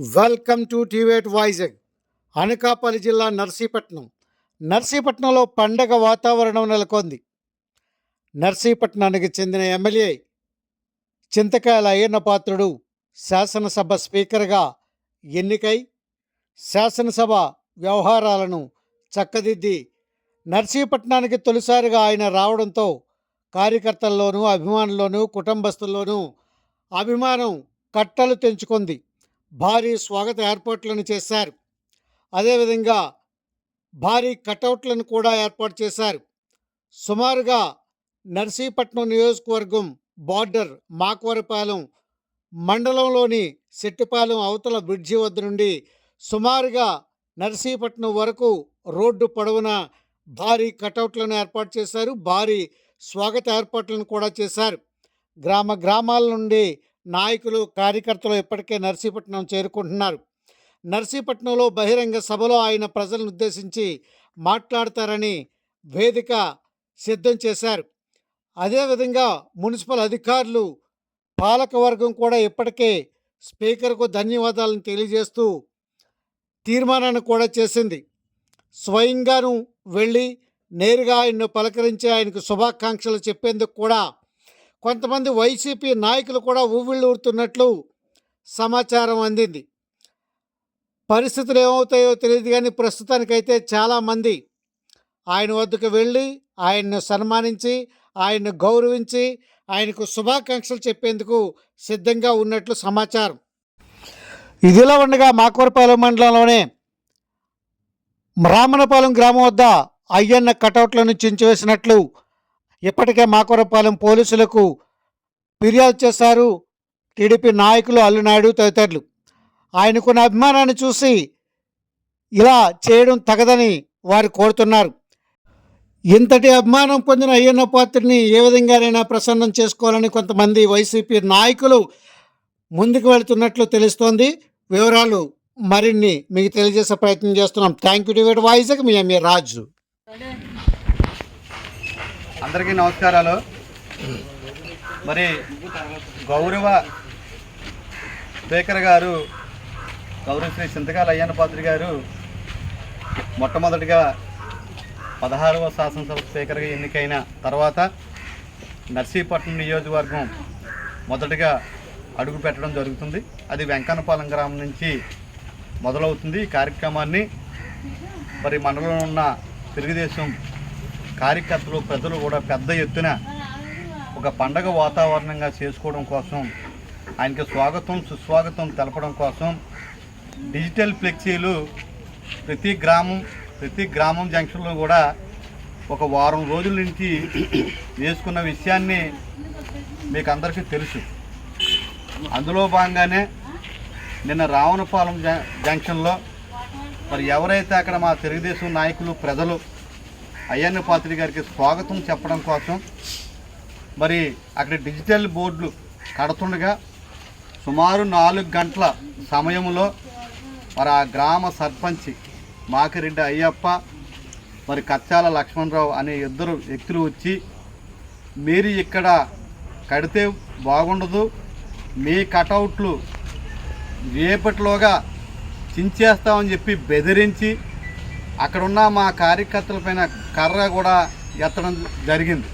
Welcome to టీవేట్ వైజాగ్. అనకాపల్లి జిల్లా నర్సీపట్నం. నర్సీపట్నంలో పండగ వాతావరణం నెలకొంది. నర్సీపట్నానికి చెందిన ఎమ్మెల్యే చింతకాయల అయ్యన్న పాత్రుడు శాసనసభ స్పీకర్గా ఎన్నికై శాసనసభ వ్యవహారాలను చక్కదిద్ది నర్సీపట్నానికి తొలిసారిగా ఆయన రావడంతో కార్యకర్తల్లోనూ అభిమానుల్లోనూ కుటుంబస్తుల్లోనూ అభిమానం కట్టలు తెంచుకుంది. భారీ స్వాగత ఏర్పాట్లను చేశారు. అదేవిధంగా భారీ కటౌట్లను కూడా ఏర్పాటు చేశారు. సుమారుగా నర్సీపట్నం నియోజకవర్గం బార్డర్ మాకవరపాలెం మండలంలోని సెట్టిపాలెం అవతల బ్రిడ్జి వద్ద నుండి సుమారుగా నర్సీపట్నం వరకు రోడ్డు పొడవున భారీ కటౌట్లను ఏర్పాటు చేశారు. భారీ స్వాగత ఏర్పాట్లను కూడా చేశారు. గ్రామ గ్రామాల నుండి నాయకులు కార్యకర్తలు ఇప్పటికే నర్సీపట్నం చేరుకుంటున్నారు. నర్సీపట్నంలో బహిరంగ సభలో ఆయన ప్రజలను ఉద్దేశించి మాట్లాడతారని వేదిక సిద్ధం చేశారు. అదేవిధంగా మున్సిపల్ అధికారులు పాలకవర్గం కూడా ఇప్పటికే స్పీకర్కు ధన్యవాదాలను తెలియజేస్తూ తీర్మానాన్ని కూడా చేసింది. స్వయంగాను వెళ్ళి నేరుగా ఆయన్ను పలకరించి ఆయనకు శుభాకాంక్షలు చెప్పేందుకు కూడా కొంతమంది వైసీపీ నాయకులు కూడా ఊవిళ్ళూరుతున్నట్లు సమాచారం అందింది. పరిస్థితులు ఏమవుతాయో తెలియదు కానీ ప్రస్తుతానికైతే చాలామంది ఆయన వద్దకు వెళ్ళి ఆయన్ను సన్మానించి ఆయన్ను గౌరవించి ఆయనకు శుభాకాంక్షలు చెప్పేందుకు సిద్ధంగా ఉన్నట్లు సమాచారం. ఇదిలా ఉండగా మాకూరపాలెం మండలంలోనే రామనపాలెం గ్రామం వద్ద అయ్యన్న కటౌట్లను చించివేసినట్లు ఇప్పటికే మాకవరపాలెం పోలీసులకు ఫిర్యాదు చేశారు టీడీపీ నాయకులు అల్లునాయుడు తదితరులు. ఆయనకున్న అభిమానాన్ని చూసి ఇలా చేయడం తగదని వారు కోరుతున్నారు. ఇంతటి అభిమానం పొందిన అయ్యన్న పాత్రని ఏ విధంగానైనా ప్రసన్నం చేసుకోవాలని కొంతమంది వైసీపీ నాయకులు ముందుకు వెళుతున్నట్లు తెలుస్తోంది. వివరాలు మరిన్ని మీకు తెలియజేసే ప్రయత్నం చేస్తున్నాం. థ్యాంక్ యూ టు వైజాగ్ మీ ఎంఏ రాజు. అందరికీ నమస్కారాలు. మరి గౌరవ స్పీకర్ గారు గౌరవ శ్రీ చింతకాల అయ్యన్న పాత్రి గారు మొట్టమొదటిగా పదహారవ శాసనసభ స్పీకర్గా ఎన్నికైన తర్వాత నర్సీపట్నం నియోజకవర్గం మొదటగా అడుగు పెట్టడం జరుగుతుంది. అది వెంకన్నపాలెం గ్రామం నుంచి మొదలవుతుంది ఈ కార్యక్రమాన్ని. మరి మండలంలో ఉన్న తెలుగుదేశం కార్యకర్తలు ప్రజలు కూడా పెద్ద ఎత్తున ఒక పండగ వాతావరణంగా చేసుకోవడం కోసం ఆయనకి స్వాగతం సుస్వాగతం తెలపడం కోసం డిజిటల్ ఫ్లెక్సీలు ప్రతి గ్రామం ప్రతి గ్రామం జంక్షన్లో కూడా ఒక వారం రోజుల నుంచి వేసుకున్న విషయాన్ని మీకు అందరికీ తెలుసు. అందులో భాగంగానే నిన్న రావణపాలెం జంక్షన్లో మరి ఎవరైతే అక్కడ మా తెలుగుదేశం నాయకులు ప్రజలు అయ్యన్న పాత్రి గారికి స్వాగతం చెప్పడం కోసం మరి అక్కడ డిజిటల్ బోర్డులు కడుతుండగా సుమారు నాలుగు గంటల సమయంలో మరి ఆ గ్రామ సర్పంచ్ మాకిరెడ్డి అయ్యప్ప మరి కచ్చాల లక్ష్మణరావు అనే ఇద్దరు వ్యక్తులు వచ్చి మీరు ఇక్కడ కడితే బాగుండదు మీ కటౌట్లు రేపటిలోగా చించేస్తామని చెప్పి బెదిరించి అక్కడున్న మా కార్యకర్తల పైన కర్ర కూడా ఎత్తడం జరిగింది.